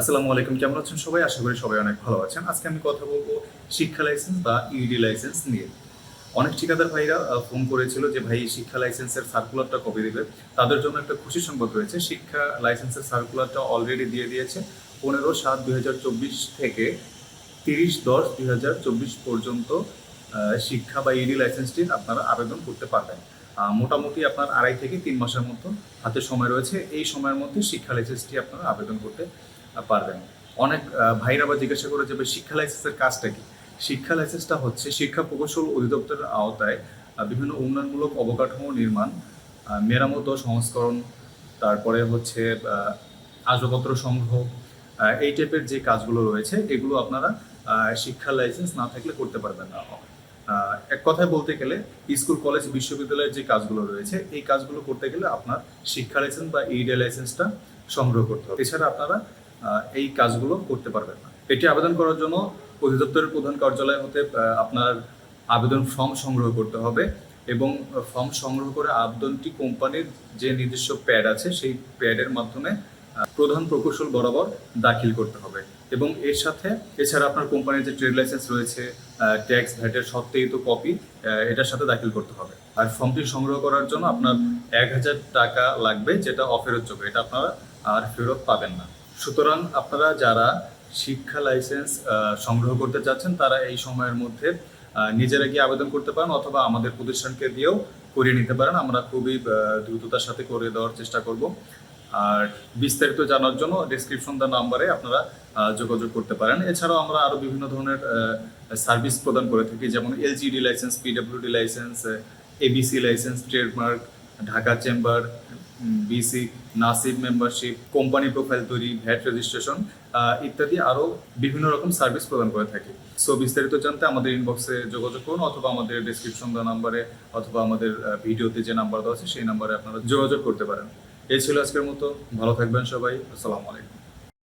আসসালামু আলাইকুম, কেমন আছেন সবাই? আশা করি সবাই অনেক ভালো আছেন। আজকে আমি কথা বলব শিক্ষা লাইসেন্স বা ইডি লাইসেন্স নিয়ে। অনেক ঠিকাদার ভাইরা ফোন করেছিল যে, ভাই শিক্ষা লাইসেন্সের সার্কুলারটা কবে দিবে। তাদের জন্য একটা খুশি সংবাদ রয়েছে। শিক্ষা লাইসেন্সের সার্কুলারটা অলরেডি দিয়ে দিয়েছে। পনেরো সাত দুই থেকে তিরিশ দশ দুই পর্যন্ত শিক্ষা বা ইডি লাইসেন্সটির আপনারা আবেদন করতে পারবেন। মোটামুটি আপনার আড়াই থেকে তিন মাসের মতো হাতে সময় রয়েছে। এই সময়ের মধ্যে শিক্ষা লাইসেন্সটি আপনারা আবেদন করতে পারবেন। অনেক ভাইরা বা জিজ্ঞাসা করে যে ভাই, শিক্ষা লাইসেন্সের কাজটা কি? শিক্ষা লাইসেন্সটা হচ্ছে শিক্ষা প্রকৌশল অধিদপ্তরের আওতায় বিভিন্ন উন্নয়নমূলক অবকাঠামো নির্মাণ মেরামত সংস্করণ, তারপরে হচ্ছে আসবাবপত্র সংগ্রহ এই টাইপের যে কাজগুলো রয়েছে, এগুলো আপনারা শিক্ষা লাইসেন্স না থাকলে করতে পারবেন না। এক কথায় বলতে গেলে, স্কুল, কলেজ, বিশ্ববিদ্যালয়ের যে কাজগুলো রয়েছে, এই কাজগুলো করতে গেলে আপনার শিক্ষা লাইসেন্স বা ইডে লাইসেন্সটা সংগ্রহ করতে হবে। এছাড়া আপনারা এই কাজগুলো করতে পারবেন না। এটি আবেদন করার জন্য অধিদপ্তরের প্রধান কার্যালয় হতে আপনার আবেদন ফর্ম সংগ্রহ করতে হবে এবং ফর্ম সংগ্রহ করে আবেদনটি কোম্পানির যে নিজস্ব প্যাড আছে, সেই প্যাডের মাধ্যমে প্রধান প্রকৌশল বরাবর দাখিল করতে হবে। এবং এর সাথে এছাড়া আপনার কোম্পানির যে ট্রেড লাইসেন্স রয়েছে ট্যাক্স, ভ্যাটের সত্ত্বেই কপি এটার সাথে দাখিল করতে হবে। আর ফর্মটি সংগ্রহ করার জন্য আপনার এক হাজার টাকা লাগবে, যেটা অফেরত অফেরতযোগ্য এটা আপনারা আর ফেরত পাবেন না। সুতরাং আপনারা যারা শিক্ষা লাইসেন্স সংগ্রহ করতে চাচ্ছেন, তারা এই সময়ের মধ্যে নিজেরা গিয়ে আবেদন করতে পারেন অথবা আমাদের প্রতিষ্ঠানকে দিয়েও করিয়ে নিতে পারেন। আমরা খুবই দ্রুততার সাথে করে দেওয়ার চেষ্টা করব। আর বিস্তারিত জানার জন্য ডিসক্রিপশন দা নাম্বারে আপনারা যোগাযোগ করতে পারেন। এছাড়াও আমরা আরও বিভিন্ন ধরনের সার্ভিস প্রদান করে থাকি, যেমন LGD licence PWD licence ABC licence trademark Dhaka chamber BC নাসিব মেম্বারশিপ কোম্পানি প্রোফাইল তৈরি ভ্যাট রেজিস্ট্রেশন ইত্যাদি আরও বিভিন্ন রকম সার্ভিস প্রদান করে থাকি। সো বিস্তারিত জানতে আমাদের ইনবক্সে যোগাযোগ করুন অথবা আমাদের ডিসক্রিপশন দেওয়া নাম্বারে অথবা আমাদের ভিডিওতে যে নাম্বার দেওয়া আছে সেই নাম্বারে আপনারা যোগাযোগ করতে পারেন। এই ছিল আজকের মতো। ভালো থাকবেন সবাই। আসসালামু আলাইকুম।